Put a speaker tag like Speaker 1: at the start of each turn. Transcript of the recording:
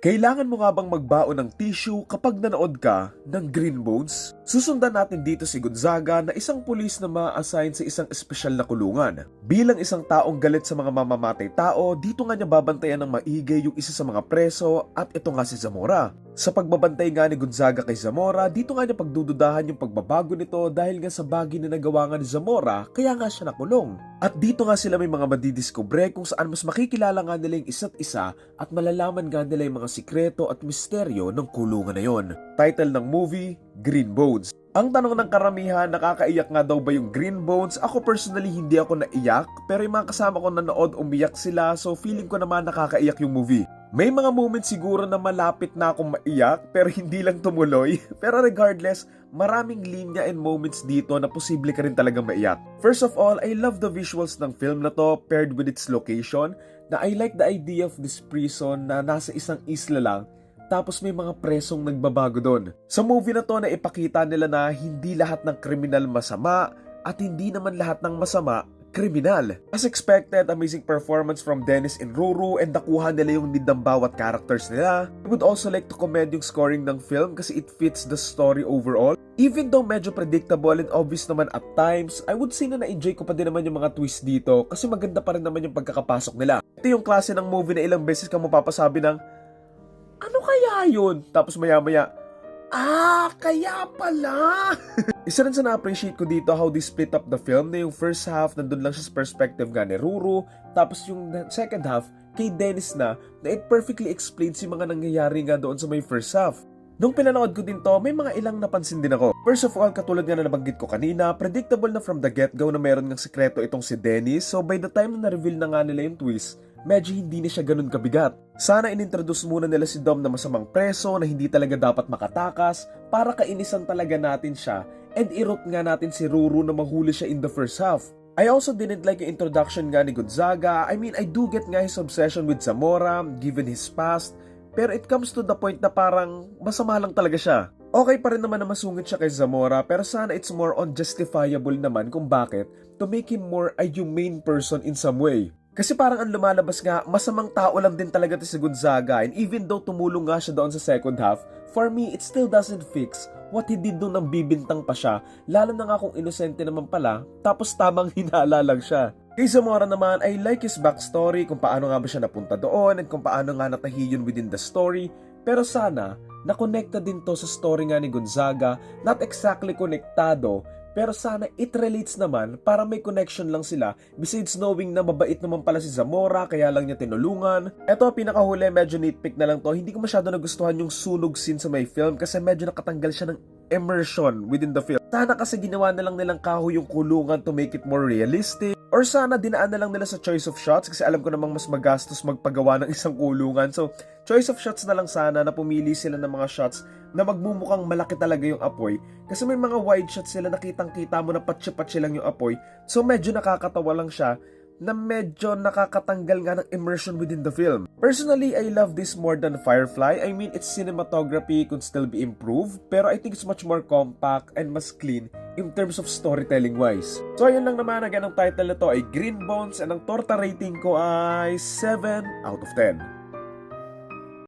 Speaker 1: Kailangan mo nga bang magbaon ng tissue kapag nanood ka ng Green Bones? Susundan natin dito si Gonzaga na isang pulis na ma-assign sa isang espesyal na kulungan. Bilang isang taong galit sa mga mamamatay tao, dito nga niya babantayan ng maigi yung isa sa mga preso at ito nga si Zamora. Sa pagbabantay nga ni Gonzaga kay Zamora, dito nga niya pagdududahan yung pagbabago nito dahil nga sa bagay na nagawa nga ni Zamora, kaya nga siya nakulong. At dito nga sila may mga madidiscover kung saan mas makikilala nga nila yung isa't isa at malalaman nga nila yung mga sikreto at misteryo ng kulungan na yon. Title ng movie, Green Bones. Ang tanong ng karamihan, nakakaiyak nga daw ba yung Green Bones? Ako personally hindi ako naiyak, pero yung mga kasama ko nanood umiyak sila so feeling ko naman nakakaiyak yung movie. May mga moments siguro na malapit na akong maiyak pero hindi lang tumuloy. Pero regardless, maraming linya and moments dito na posible ka rin talagang maiyak. First of all, I love the visuals ng film na to paired with its location na I like the idea of this prison na nasa isang isla lang tapos may mga presong nagbabago doon. Sa movie na to na ipakita nila na hindi lahat ng kriminal masama at hindi naman lahat ng masama kriminal. As expected, amazing performance from Dennis and Ruru and nakuha nila yung need ng bawat characters nila. I would also like to commend yung scoring ng film kasi it fits the story overall. Even though medyo predictable and obvious naman at times, I would say na na-enjoy ko pa din naman yung mga twist dito kasi maganda pa rin naman yung pagkakapasok nila. Ito yung klase ng movie na ilang beses ka mapapasabi ng, ano kaya yun? Tapos maya-maya, Ah, kaya pala! Isa rin sa na-appreciate ko dito how they split up the film na yung first half nandun lang siya sa perspective nga ni Ruru, tapos yung second half kay Dennis na na it perfectly explains yung mga nangyayari nga doon sa may first half. Nung pinanood ko din to, may mga ilang napansin din ako. First of all, katulad nga na nabanggit ko kanina, predictable na from the get-go na meron ng sekreto itong si Dennis, so by the time na na-reveal na nga nila yung twist, medyo hindi na siya ganun kabigat. Sana inintroduce muna nila si Dom na masamang preso na hindi talaga dapat makatakas para kainisan talaga natin siya and i-root nga natin si Ruru na mahuli siya in the first half. I also didn't like yung introduction nga ni Gonzaga. I mean, I do get nga his obsession with Zamora, given his past, pero it comes to the point na parang masama lang talaga siya. Okay pa rin naman na masungit siya kay Zamora pero sana it's more on justifiable naman kung bakit to make him more a humane person in some way. Kasi parang ang lumalabas nga, masamang tao lang din talaga si Gonzaga. And even though tumulong nga siya doon sa second half, for me, it still doesn't fix what he did doon nang bibintang pa siya, lalo na nga kung inosente naman pala, tapos tamang hinala lang siya. Kay Zamora naman, I like his backstory kung paano nga ba siya napunta doon at kung paano nga natahiyon within the story, pero sana, nakonekta din to sa story nga ni Gonzaga, not exactly konektado, pero sana it relates naman para may connection lang sila besides knowing na mabait naman pala si Zamora kaya lang niya tinulungan. Eto pinakahuli medyo nitpick na lang to. Hindi ko masyado nagustuhan yung sunog scene sa may film kasi medyo nakatanggal siya ng immersion within the film. Sana kasi ginawa na lang nilang kahoy yung kulungan to make it more realistic. Or sana dinaan na lang nila sa choice of shots kasi alam ko namang mas magastos magpagawa ng isang kulungan. So, choice of shots na lang sana na pumili sila ng mga shots na magmumukhang malaki talaga yung apoy. Kasi may mga wide shots sila nakitang kita mo na patsi-patsi lang yung apoy. So, medyo nakakatawa lang siya na medyo nakakatanggal nga ng immersion within the film. Personally, I love this more than Firefly. I mean, its cinematography could still be improved, pero I think it's much more compact and mas clean in terms of storytelling wise. So, ayun lang naman. Again, ang title nito ay Green Bones and ang torta rating ko ay 7 out of 10.